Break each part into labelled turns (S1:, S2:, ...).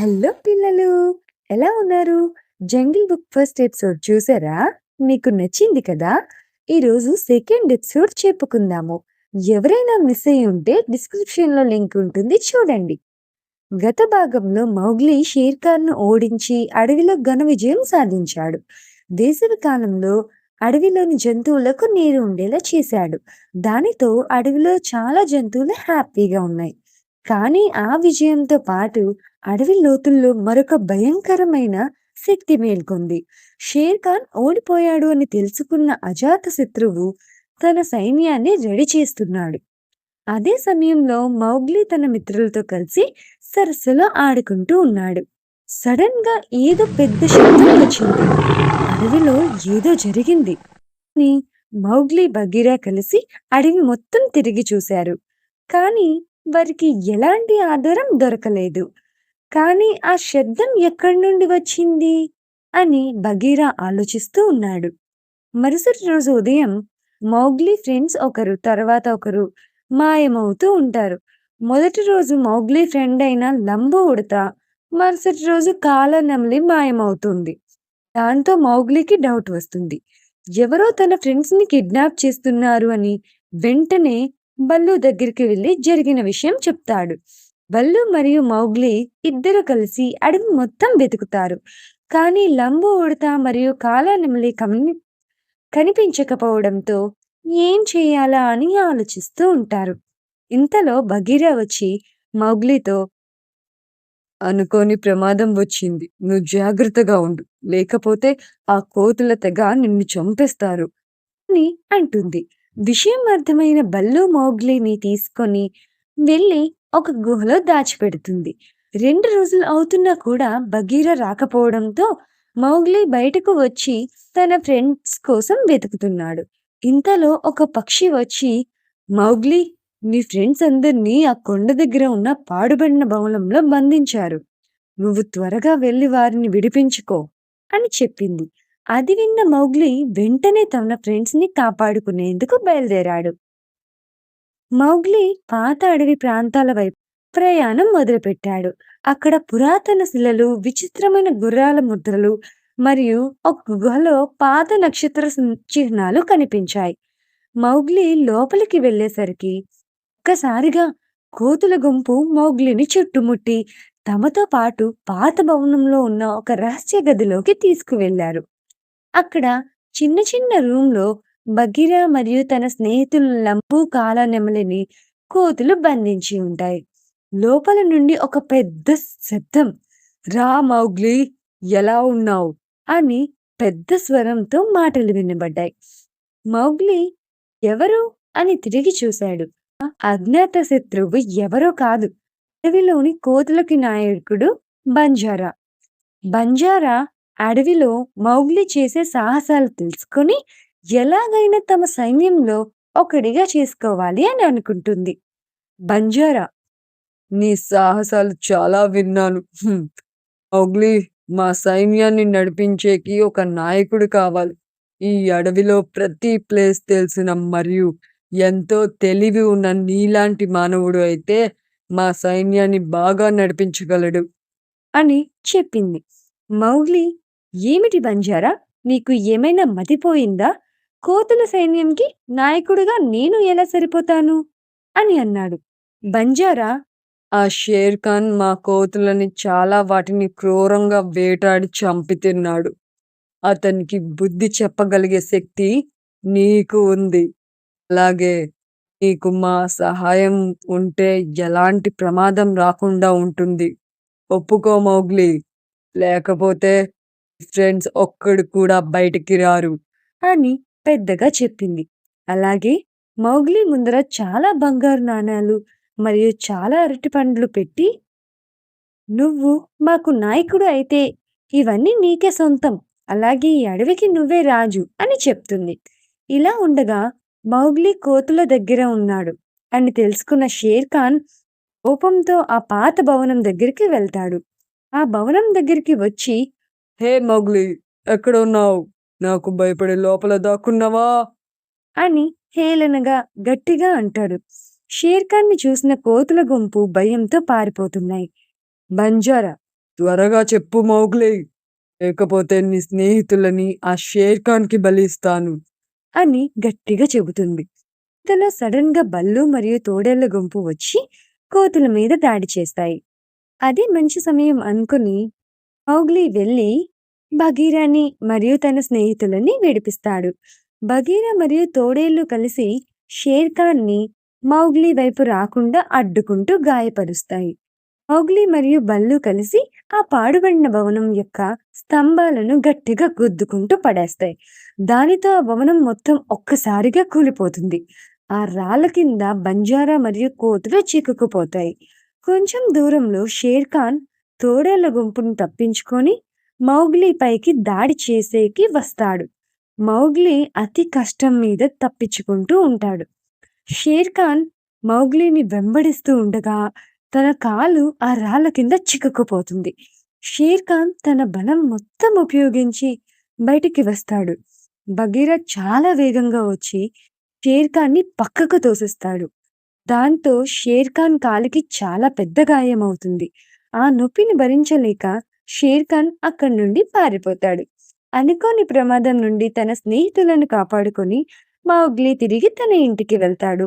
S1: Hello పిల్లలు! ఎలా ఉన్నారు? 'జంగిల్ బుక్' ఫస్ట్ ఎపిసోడ్ చూసారా? మీకు నచ్చింది కదా! ఈరోజు సెకండ్ ఎపిసోడ్ చెప్పుకుందాము. ఎవరైనా మిస్ అయ్యి ఉంటే డిస్క్రిప్షన్‌లో లింక్ ఉంటుంది చూడండి. గత భాగంలో మౌగ్లీ షేర్‌ఖాన్‌ను ఓడించి అడవిలో ఘన విజయం సాధించాడు. వేసవి కాలంలో అడవిలోని జంతువులకు నీరు ఉండేలా చేశాడు. దానితో అడవిలో చాలా జంతువులు హ్యాపీగా ఉన్నాయి. కానీ ఆ విజయంతో పాటు అడవి లోతుల్లో మరొక భయంకరమైన శక్తి మేల్కొంది. షేర్ ఖాన్ ఓడిపోయాడు అని తెలుసుకున్న అజాత శత్రువు తన సైన్యాన్ని రెడీ చేస్తున్నాడు. అదే సమయంలో మౌగ్లీ తన మిత్రులతో కలిసి సరస్సులో ఆడుకుంటూ ఉన్నాడు. సడెన్‌గా ఏదో పెద్ద శబ్దం వచ్చింది. అడవిలో ఏదో జరిగింది. మౌగ్లీ, బగీరా కలిసి అడవి మొత్తం తిరిగి చూశారు. కానీ వారికి ఎలాంటి ఆధారం దొరకలేదు. కానీ ఆ శబ్దం ఎక్కడి నుండి వచ్చింది? అని బగీరా ఆలోచిస్తూ ఉన్నాడు. మరుసటి రోజు ఉదయం మౌగ్లీ ఫ్రెండ్స్ ఒకరు తర్వాత ఒకరు మాయమవుతూ ఉంటారు. మొదటి రోజు మౌగ్లీ ఫ్రెండ్ అయిన లంబు ఉడత, మరుసటి రోజు కాల కాలనెమలి మాయమవుతుంది. దాంతో మౌగ్లీకి డౌట్ వస్తుంది. ఎవరో తన ఫ్రెండ్స్‌ని కిడ్నాప్ చేస్తున్నారు అని వెంటనే బల్లు దగ్గరికి వెళ్ళి జరిగిన విషయం చెప్తాడు. బల్లు మరియు మౌగ్లీ ఇద్దరు కలిసి అడవి మొత్తం వెతుకుతారు. కానీ లంబు ఉడత మరియు కాలనెమలి కని కనిపించకపోవడంతో ఏం చేయాలా అని ఆలోచిస్తూ ఉంటారు. ఇంతలో బగీరా వచ్చి మౌగ్లీతో అనుకోని ప్రమాదం వచ్చింది. నువ్వు జాగ్రత్తగా ఉండు. లేకపోతే ఆ కోతుల తెగ నిన్ను చంపేస్తారు అని అంటుంది. విషయం అర్థమైన బల్లు మౌగ్లీని తీసుకొని వెళ్ళి ఒక గుహలో దాచిపెడుతుంది. రెండు రోజులు అవుతున్నా కూడా బగీరా రాకపోవడంతో మౌగ్లీ బయటకు వచ్చి తన ఫ్రెండ్స్ కోసం వెతుకుతున్నాడు. ఇంతలో ఒక పక్షి వచ్చి మౌగ్లీ నీ ఫ్రెండ్స్ అందరినీ ఆ కొండ దగ్గర ఉన్న పాడుబడిన భవనంలో బంధించారు. నువ్వు త్వరగా వెళ్ళి వారిని విడిపించుకో అని చెప్పింది. అది విన్న మౌగ్లి వెంటనే తన ఫ్రెండ్స్‌ని కాపాడుకునేందుకు బయలుదేరాడు. మౌగ్లి పాత అడవి ప్రాంతాల వైపు ప్రయాణం మొదలుపెట్టాడు. అక్కడ పురాతన శిలలు, విచిత్రమైన గుర్రాల ముద్రలు మరియు ఒక గుహలో పాత నక్షత్ర చిహ్నాలు కనిపించాయి. మౌగ్లి లోపలికి వెళ్ళేసరికి ఒక్కసారిగా కోతుల గుంపు మౌగ్లిని చుట్టుముట్టి తమతో పాటు పాత భవనంలో ఉన్న ఒక రహస్య గదిలోకి తీసుకువెళ్ళారు. అక్కడ చిన్న చిన్న రూమ్‌లో బగీరా మరియు తన స్నేహితులు కాల నెమలిని కోతులు బంధించి ఉంటాయి. లోపల నుండి ఒక పెద్ద శబ్దం రా మౌగ్లీ ఎలా ఉన్నావు అని పెద్ద స్వరంతో మాటలు వినబడ్డాయి. మౌగ్లీ ఎవరు? అని తిరిగి చూశాడు. అజ్ఞాత శత్రువు ఎవరో కాదు. అడవిలోని కోతులకి నాయకుడు బంజారా. బంజారా అడవిలో మౌగ్లి చేసే సాహసాలు తెలుసుకొని ఎలాగైనా తమ సైన్యంలో ఒకడిగా చేసుకోవాలి అని అనుకుంటుంది. బంజారా నీ సాహసాలు చాలా విన్నాను. మౌగ్లీ మా సైన్యాన్ని నడిపించేకి ఒక నాయకుడు కావాలి. ఈ అడవిలో ప్రతి ప్లేస్ తెలిసిన మరియు ఎంతో తెలివి ఉన్న నీలాంటి మానవుడు అయితే మా సైన్యాన్ని బాగా నడిపించగలడు. అని చెప్పింది. మౌగ్లీ ఏమిటి బంజారా? నీకు ఏమైనా మతిపోయిందా? కోతుల సైన్యంకి నాయకుడిగా నేను ఎలా సరిపోతాను? అని అన్నాడు. బంజారా ఆ షేర్‌ఖాన్ మా కోతులని చాలా వాటిని క్రూరంగా వేటాడి చంపితిన్నాడు అతనికి బుద్ధి చెప్పగలిగే శక్తి నీకు ఉంది. అలాగే నీకు మా సహాయం ఉంటే ఎలాంటి ప్రమాదం రాకుండా ఉంటుంది. ఒప్పుకో మౌగ్లీ. లేకపోతే ఫ్రెండ్స్ ఒక్కడు కూడా బయటికి రారు. అని పెద్దగా చెప్పింది. అలాగే మౌగ్లీ ముందర చాలా బంగారు నాణాలు మరియు చాలా అరటిపండ్లు పెట్టి నువ్వు మాకు నాయకుడు అయితే ఇవన్నీ నీకే సొంతం. అలాగే ఈ అడవికి నువ్వే రాజు అని చెప్తుంది. ఇలా ఉండగా మౌగ్లీ కోతుల దగ్గర ఉన్నాడు అని తెలుసుకున్న షేర్ ఖాన్ కోపంతో ఆ పాత భవనం దగ్గరికి వెళ్తాడు. ఆ భవనం దగ్గరికి వచ్చి హే మౌగ్లీ ఎక్కడున్నావ్? నాకు భయపడి లోపల దాక్కున్నావా? అని హేళనగా గట్టిగా అంటాడు. షేర్‌ఖాన్‌ని చూసిన కోతుల గుంపు భయంతో పారిపోతున్నాయి. బంజారా
S2: త్వరగా చెప్పు మౌగ్లీ లేకపోతే నీ స్నేహితులని ఆ షేర్ ఖాన్కి బలిస్తాను
S1: అని గట్టిగా చెబుతుంది ఇంతలో సడన్గా బల్లు మరియు తోడేళ్ళ గుంపు వచ్చి కోతుల మీద దాడి చేస్తాయి అదే మంచి సమయం అనుకుని మౌగ్లీ వెళ్ళి బగీరాని మరియు తన స్నేహితులని విడిపిస్తాడు. బగీరా మరియు తోడేళ్ళు కలిసి షేర్ మౌగ్లీ వైపు రాకుండా అడ్డుకుంటూ గాయపరుస్తాయి. మౌగ్లీ మరియు బల్లు కలిసి ఆ పాడుబడిన భవనం యొక్క స్తంభాలను గట్టిగా గుద్దుకుంటూ పడేస్తాయి. దానితో ఆ భవనం మొత్తం ఒక్కసారిగా కూలిపోతుంది. ఆ రాళ్ళ కింద బంజారా మరియు కోతులు చిక్కుకుపోతాయి. కొంచెం దూరంలో షేర్ ఖాన్ తోడేళ్ళ గుంపును తప్పించుకొని మౌగ్లీ పైకి దాడి చేసేకి వస్తాడు. మౌగ్లీ అతి కష్టం మీద తప్పించుకుంటూ ఉంటాడు. షేర్ ఖాన్ మౌగ్లీని వెంబడిస్తూ ఉండగా తన కాలు ఆ రాళ్ళ కింద చిక్కుకుపోతుంది. షేర్ ఖాన్ తన బలం మొత్తం ఉపయోగించి బయటికి వస్తాడు. బగీరా చాలా వేగంగా వచ్చి షేర్ ఖాన్ని పక్కకు తోసిస్తాడు. దాంతో షేర్ ఖాన్ కాలికి చాలా పెద్ద గాయం అవుతుంది. ఆ నొప్పిని భరించలేక షేర్ ఖాన్ అక్కడి నుండి పారిపోతాడు. అనుకోని ప్రమాదం నుండి తన స్నేహితులను కాపాడుకొని మౌగ్లీ తిరిగి తన ఇంటికి వెళ్తాడు.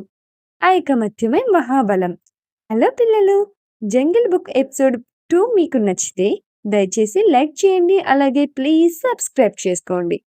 S1: ఐకమత్యమే మహాబలం. హలో పిల్లలు జంగిల్ బుక్ ఎపిసోడ్ టూ మీకు నచ్చితే దయచేసి లైక్ చేయండి అలాగే ప్లీజ్ సబ్స్క్రైబ్ చేసుకోండి.